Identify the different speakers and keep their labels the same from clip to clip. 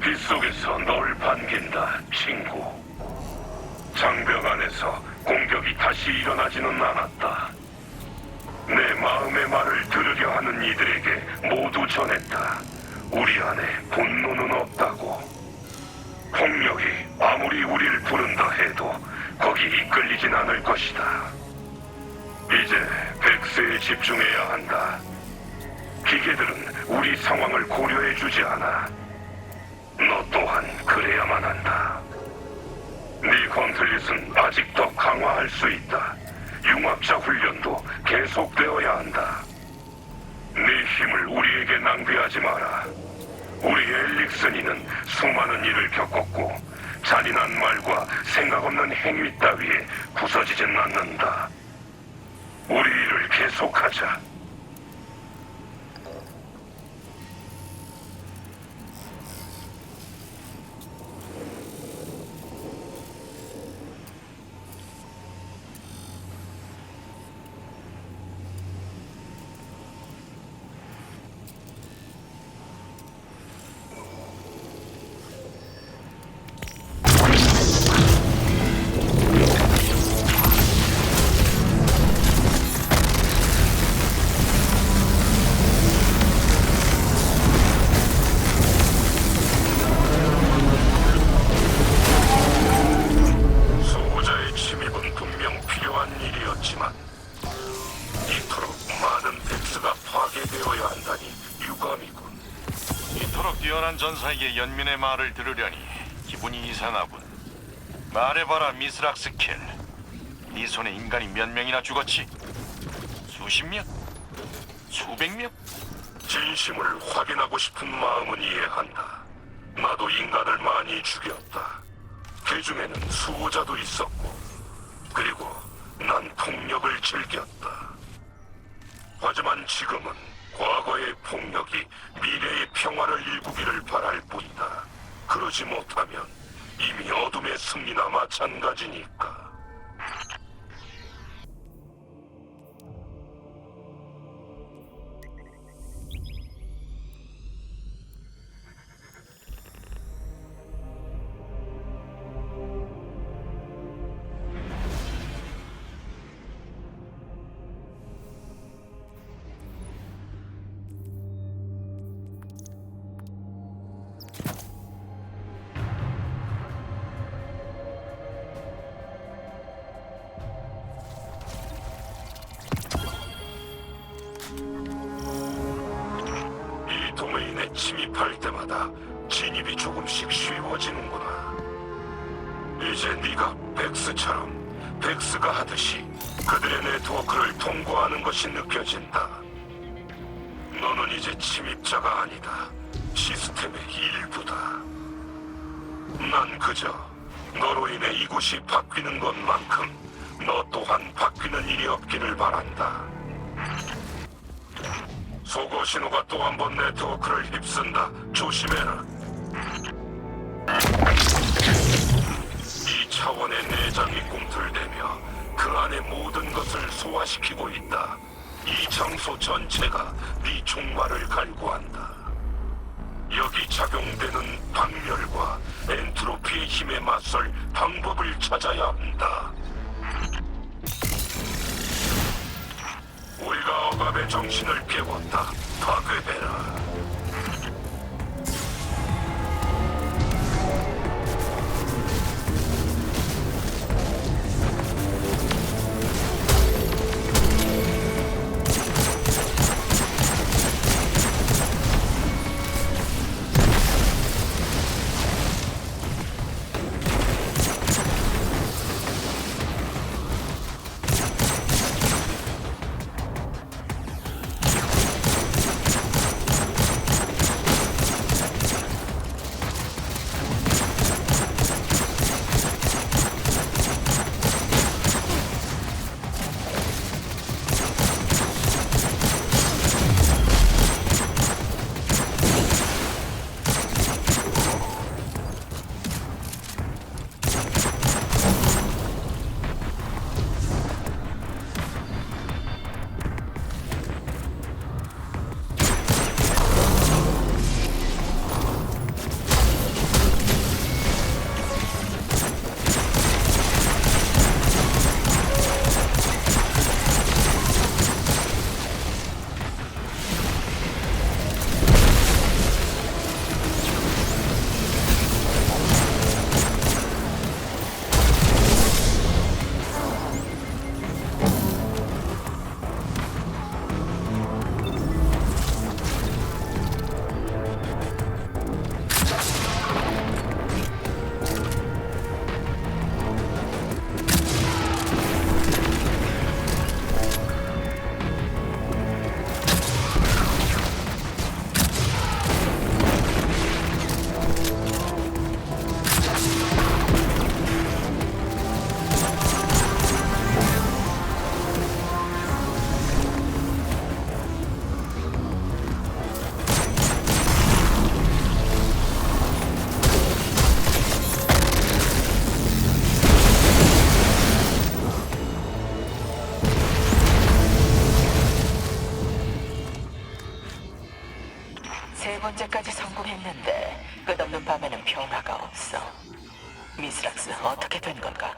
Speaker 1: 빗속에서 널 반긴다, 친구. 장벽 안에서 공격이 다시 일어나지는 않았다. 내 마음의 말을 들으려 하는 이들에게 모두 전했다. 우리 안에 분노는 없다고. 폭력이 아무리 우리를 부른다 해도 거기 이끌리진 않을 것이다. 이제 백세에 집중해야 한다. 기계들은 우리 상황을 고려해 주지 않아. 너 또한 그래야만 한다. 네 건틀릿은 아직 더 강화할 수 있다. 융합자 훈련도 계속되어야 한다. 네 힘을 우리에게 낭비하지 마라. 우리 엘릭슨이는 수많은 일을 겪었고 잔인한 말과 생각 없는 행위 따위에 부서지진 않는다. 우리 일을 계속하자.
Speaker 2: 연민의 말을 들으려니 기분이 이상하군. 말해봐라, 미스락스킬. 네 손에 인간이 몇 명이나 죽었지? 수십 명? 수백 명?
Speaker 1: 진심을 확인하고 싶은 마음은 이해한다. 나도 인간을 많이 죽였다. 그 중에는 수호자도 있었고, 그리고 난 폭력을 즐겼다. 하지만 지금은 과거의 폭력이 미래의 평화를 일구기를 바랄 뿐이다. 그러지 못하면 이미 어둠의 승리나 마찬가지니까. 이 도메인에 침입할 때마다 진입이 조금씩 쉬워지는구나. 이제 네가 백스처럼 백스가 하듯이 그들의 네트워크를 통과하는 것이 느껴진다. 너는 이제 침입자가 아니다. 시스템의 일부다. 난 그저 너로 인해 이곳이 바뀌는 것만큼 너 또한 바뀌는 일이 없기를 바란다. 속어 신호가 또 한 번 네트워크를 휩쓴다. 조심해라. 이 차원의 내장이 꿈틀대며 그 안의 모든 것을 소화시키고 있다. 이 장소 전체가 네 총괄을 갈구한다. 여기 작용되는 박멸과 엔트로피의 힘에 맞설 방법을 찾아야 한다. 억압의 정신을 깨웠다. 파괴해라.
Speaker 3: 세 번째까지 성공했는데 끝없는 밤에는 변화가 없어. 미스락스 어떻게 된 건가?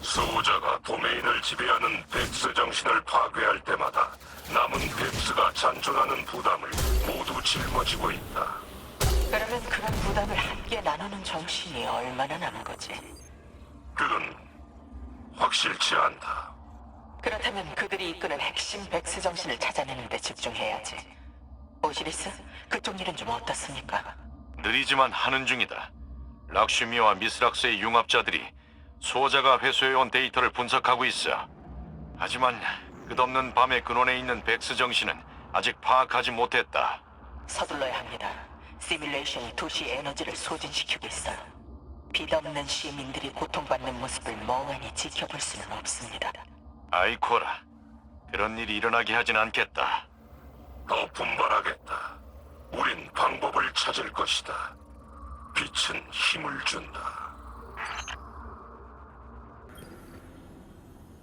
Speaker 1: 수호자가 도메인을 지배하는 백스 정신을 파괴할 때마다 남은 백스가 잔존하는 부담을 모두 짊어지고 있다.
Speaker 3: 그러면 그런 부담을 함께 나누는 정신이 얼마나 남은 거지?
Speaker 1: 그건 확실치 않다.
Speaker 3: 그렇다면 그들이 이끄는 핵심 백스 정신을 찾아내는 데 집중해야지. 오시리스, 그쪽 일은 좀 어떻습니까?
Speaker 2: 느리지만 하는 중이다. 락슈미와 미스락스의 융합자들이 수호자가 회수해온 데이터를 분석하고 있어. 하지만 끝없는 밤의 근원에 있는 백스 정신은 아직 파악하지 못했다.
Speaker 3: 서둘러야 합니다. 시뮬레이션이 도시 에너지를 소진시키고 있어요. 빚없는 시민들이 고통받는 모습을 멍하니 지켜볼 수는 없습니다.
Speaker 2: 아이코라, 그런 일이 일어나게 하진 않겠다.
Speaker 1: 더 분발하겠다. 우린 방법을 찾을 것이다. 빛은 힘을 준다.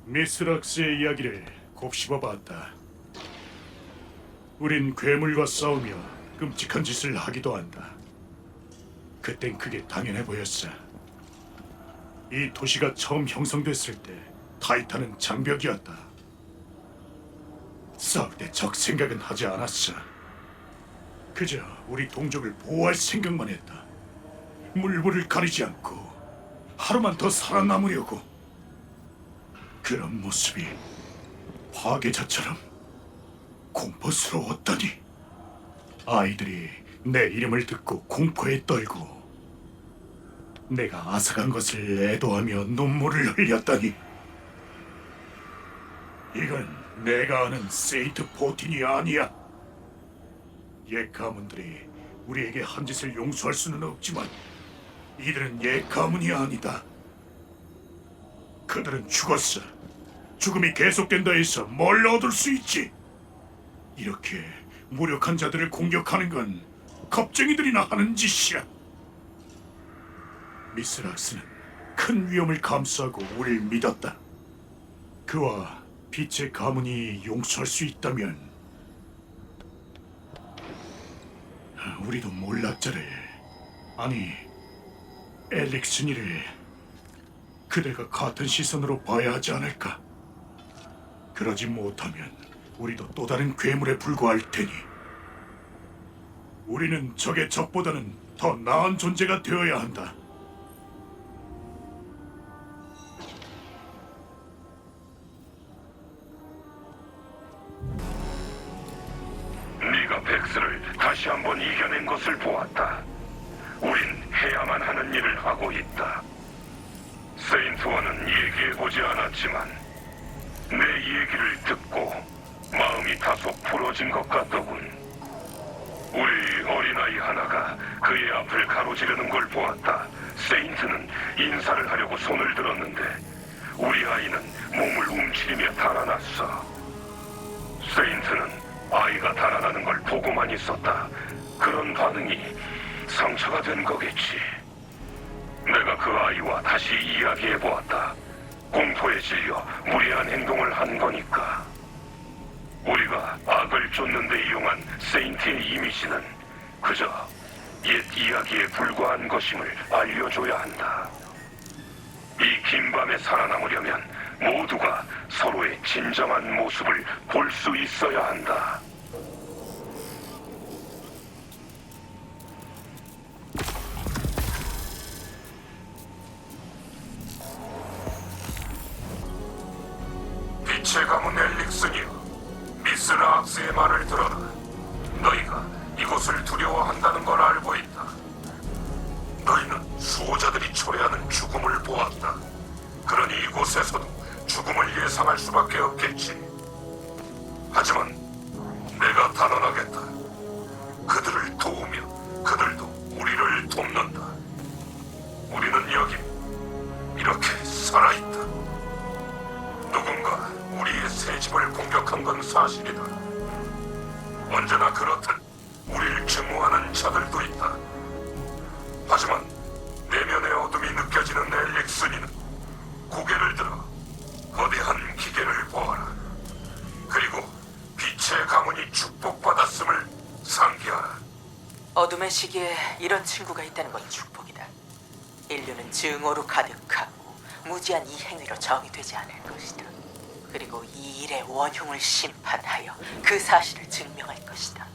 Speaker 4: 미스락스의 이야기를 곱씹어 봤다. 우린 괴물과 싸우며 끔찍한 짓을 하기도 한다. 그땐 그게 당연해 보였어. 이 도시가 처음 형성됐을 때 타이탄은 장벽이었다. 싸울 때 적 생각은 하지 않았어. 그저 우리 동족을 보호할 생각만 했다. 물불을 가리지 않고 하루만 더 살아남으려고. 그런 모습이 파괴자처럼 공포스러웠다니 아이들이 내 이름을 듣고 공포에 떨고 내가 아삭한 것을 애도하며 눈물을 흘렸다니 이건 내가 아는 세이트 포틴이 아니야 옛 가문들이 우리에게 한 짓을 용서할 수는 없지만 이들은 옛 가문이 아니다 그들은 죽었어. 죽음이 계속된다 해서 뭘 얻을 수 있지? 이렇게 무력한 자들을 공격하는 건 겁쟁이들이나 하는 짓이야. 미스 락스는 큰 위험을 감수하고 우릴 믿었다. 그와 빛의 가문이 용서할 수 있다면 우리도 몰락자를 아니 엘릭슨이를 그들과 같은 시선으로 봐야 하지 않을까? 그러지 못하면 우리도 또 다른 괴물에 불과할 테니 우리는 적의 적보다는 더 나은 존재가 되어야 한다.
Speaker 1: 보았다. 우린 해야만 하는 일을 하고 있다. 세인트와는 얘기해보지 않았지만 내 얘기를 듣고 마음이 다소 풀어진 것 같더군. 우리 어린아이 하나가 그의 앞을 가로지르는 걸 보았다. 세인트는 인사를 하려고 손을 들었는데 우리 아이는 몸을 움츠리며 달아났어. 세인트는 아이가 달아나는 걸 보고만 있었다. 그런 반응이 상처가 된 거겠지. 내가 그 아이와 다시 이야기해 보았다. 공포에 질려 무리한 행동을 한 거니까. 우리가 악을 쫓는 데 이용한 세인트의 이미지는 그저 옛 이야기에 불과한 것임을 알려줘야 한다. 이 긴 밤에 살아남으려면 모두가 서로의 진정한 모습을 볼 수 있어야 한다. 빛의 가문 엘릭슨이여, 미스라 악스의 말을 들어라. 너희가 이곳을 두려워한다는 걸 알고 있다. 너희는 수호자들이 초래하는 죽음을 보았다. 그러니 이곳에서도 죽음을 예상할 수밖에 없겠지. 하지만 내가 단언하겠
Speaker 3: 어둠의 시기에 이런 친구가 있다는 건 축복이다. 인류는 증오로 가득하고 무지한 이 행위로 정의되지 않을 것이다. 그리고 이 일의 원흉을 심판하여 그 사실을 증명할 것이다.